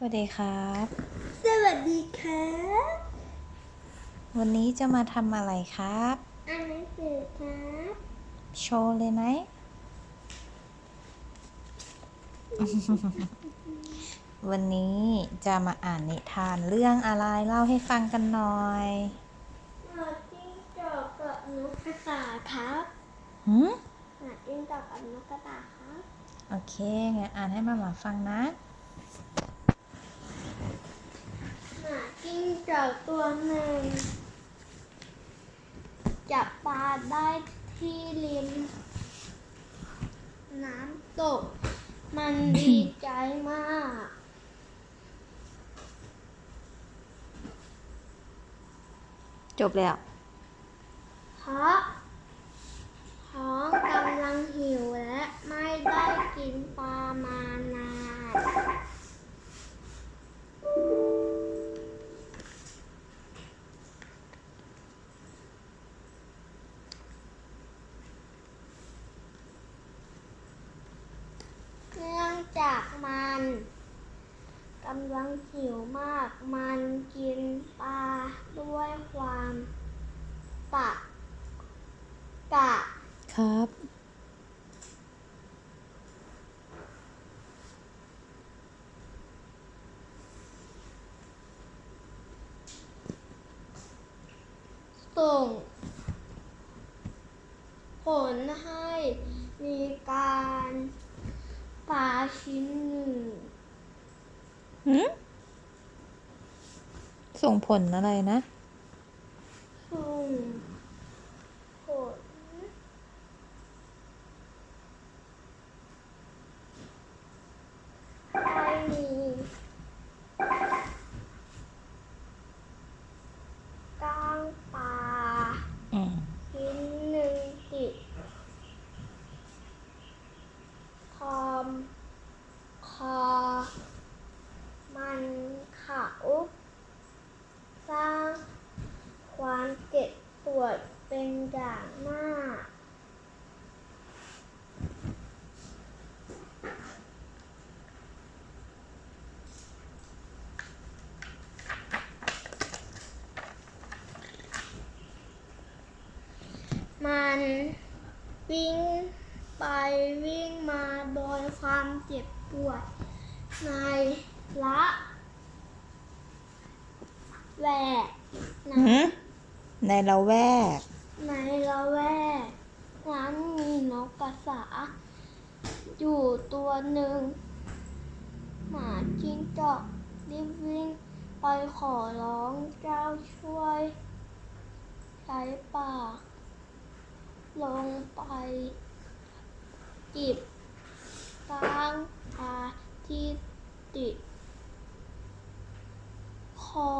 สวัสดีครับ สวัสดีครับ วันนี้จะมาทำอะไรครับ อ่านหนังสือครับ โชว์เลยไหม วันนี้จะมาอ่านนิทานเรื่องอะไรเล่าให้ฟังกันหน่อยหมาจิ้งจอกกับนกกระต่ายครับหืมหมาจิ้งจอกกับนกกระต่ายครับ โอเคงั้นอ่านให้มาหมาฟังนะ หมาจิ้งจอกตัวหนึ่งจับปลาได้ที่ริม น้ำตก มันดีใจมาก จบแล้ว เพราะท้องกำลังหิวและไม่ได้กินปลามาน กำลังหิวมาก มันกินปลาด้วยความตะกะครับ ส่ง ผลให้มีการปลาชิ้นหนึ่ง ส่งผลอะไรนะ ส่งผลให้มีก้างปลา อืม ชิ้นหนึ่งติดทอมคอ มันเขาสร้างความเจ็บปวดเป็นอย่างมาก มันวิ่งไปวิ่งมาโดยความเจ็บปวด ในละแวกนั้หืนมในละแวก ในละแวกนั้นมีนกกระสา อยู่ตัวหนึ่ง หมาจิ้งจอกรีบวิ่งไปขอร้องเจ้าช่วย ใช้ปาก ลงไปจิบตั้งอาที่ติด คอ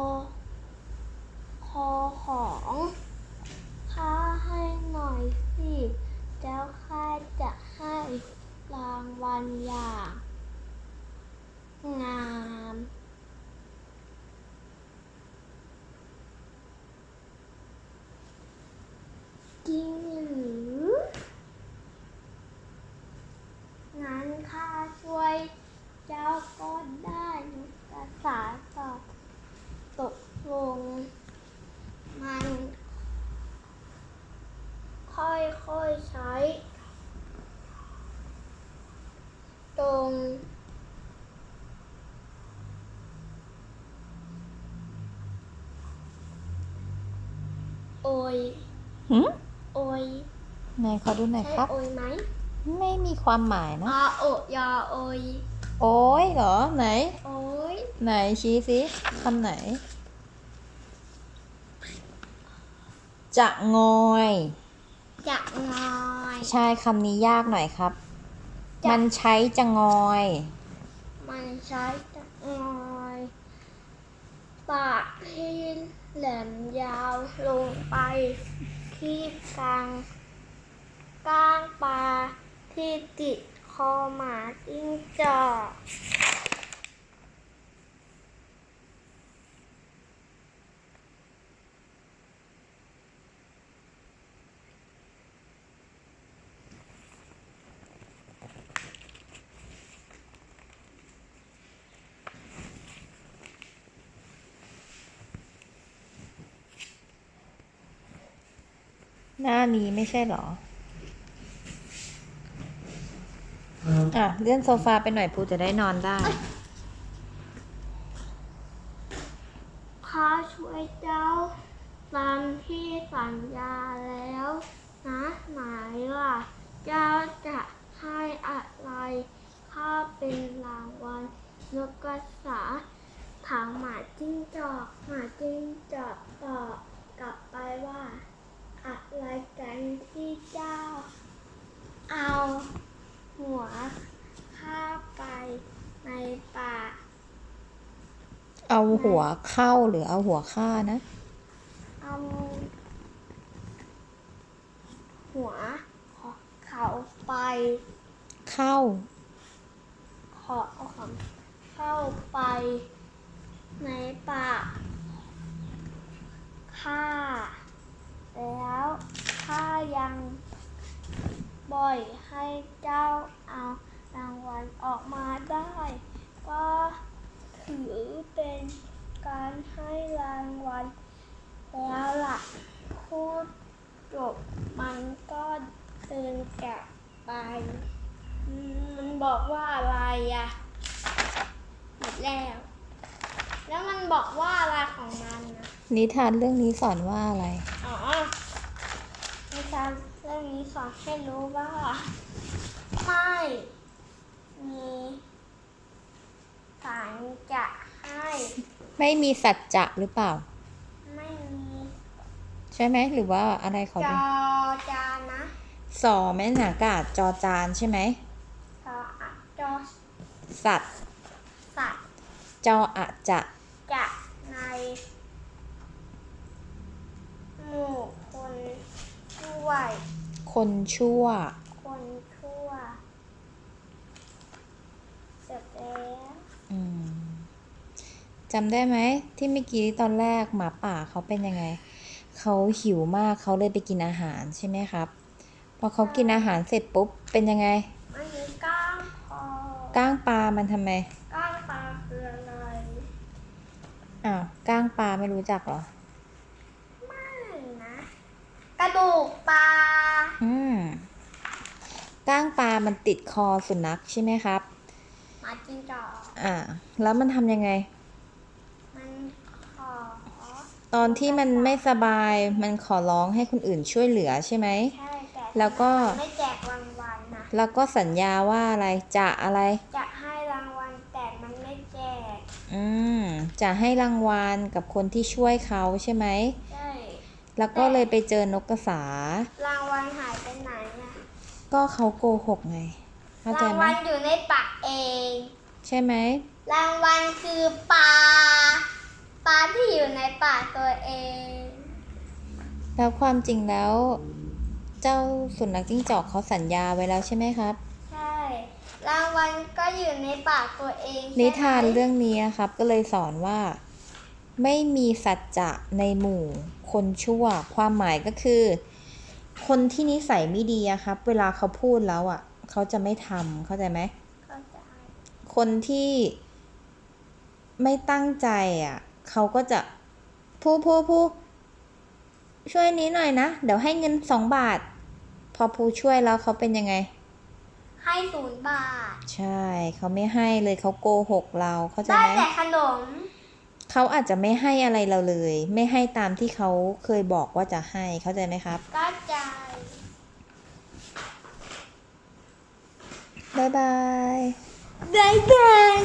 คอของข้าให้หน่อยสิแล้วข้าจะให้รางวัลอย่างงาม จริงหรือ งั้นข้าช่วยเจ้าก็ได้นุกกระสาตอบตกลง มันค่อยๆใช้ ตรง โอยหืมโอยไหนขอดูหน่อยใช่ครับ โอยไหมไม่มีความหมายนะอาโอยาโอยโอ้ยเหรอไหน โอยไหนชี้สิคำไหน จะงอย จะงอยใช่คำนี้ยากหน่อยครับจะมันใช้จะงอย มันใช้จะงอยปากที่ แหลมยาวลงไป ที่กลางก้างปลาที่ติดคอหมาจิ้งจอก หน้านี้ไม่ใช่เหรอ อะ เลื่อนโซฟาไปหน่อยปูจะได้นอนได้ข้าช่วยเจ้าตามที่สัญญาแล้วนะหมายว่าเจ้าจะให้อะไรข้าเป็นรางวัลนกกระสาถามหมาจิ้งจอกหมาจิ้งจอกตอบกลับไปว่า อะไรกันที่เจ้า เอาหัวข้าไปในป่า เอาหัวเข้าหรือเอาหัวฆ่านะ เอาหัวของเขาไป เข้า ขอเอาของเข้าไปในป่าข้าแล้วข้ายัง บ่อยให้เจ้าเอารางวัลออกมาได้ ก็ถือเป็นการให้รางวัลแล้วล่ะพูดจบมันก็เดินกลับไปอืมมันบอกว่าอะไรอะหมดแล้ว แล้วมันบอกว่าอะไรของมันนะนิทานเรื่องนี้สอนว่าอะไร อ๋อในการเรื่องนี้สอนให้รู้ว่า ไม่มีสารจะให้ ไม่มีสัจจะหรือเปล่า ไม่มีใช่ไหมหรือว่าอะไรขอจดูอจานนะสอแม่หนากาศจอจานใช่ไหมจออะจอสัตว์สัตว์จออะจะจะในหมู่คนช่วย คนชั่ว คนชั่วเสร็จแล้วอืมจำได้ไหม ที่เมื่อกี้ตอนแรกหมาป่าเขาเป็นยังไง เขาหิวมากเขาเลยไปกินอาหารใช่ไหมครับ พอเขากินอาหารเสร็จปุ๊บเป็นยังไงอันนี้ก้างคอก้างปลามันทำไม ก้างปลาคืออะไร อ้าว ก้างปลาไม่รู้จักเหรอ ไม่นะ กระดูกปลา อืมก้างปลา มันติดคอสุนัขใช่ไหมครับหมาจิงจอกอ่า แล้วมันทำยังไง มันขอตอนที่มันไม่สบายมันขอร้องให้คนอื่นช่วยเหลือใช่ไหม ใช่แต่แล้วก็ ไม่แจกรางวัลนะแล้วก็สัญญาว่าอะไรจะอะไร จะให้รางวัลแต่มันไม่แจกอืมจะให้รางวัลกับคนที่ช่วยเขาใช่ไหม ใช่แล้วก็เลยไปเจอนกกระสารางวัลหายไปไหนอะ ก็เขาโกหกไงเข้าใจรางไหมวัลอยู่ในปากเอง ใช่ไหมรางวัลคือปลาปลาที่อยู่ในปากตัวเอง แล้วความจริงแล้ว เจ้าสุนัขจิ้งจอกเขาสัญญาไว้แล้วใช่ไหมครับ ใช่ รางวัลก็อยู่ในปากตัวเองนิทานใช่ไหมเรื่องนี้ครับ ก็เลยสอนว่า ไม่มีสัจจะในหมู่คนชั่ว ความหมายก็คือ คนที่นิสัยไม่ดีอะครับ เวลาเขาพูดแล้วอะเขาจะไม่ทำเข้าใจไหมเข้าใจคนที่ไม่ตั้งใจอะเขาก็จะพูพูพูช่วยนี้หน่อยนะ เดี๋ยวให้เงินสองบาท พอพูช่วยแล้วเขาเป็นยังไง ให้ศูนย์บาท ใช่ เขาไม่ให้เลยเขาโกหกเราเข้าใจได้ไหมแต่ขนม เขาอาจจะไม่ให้อะไรเราเลย ไม่ให้ตามที่เขาเคยบอกว่าจะให้เข้าใจไหมครับก็ใจบ๊ายบายได้แดง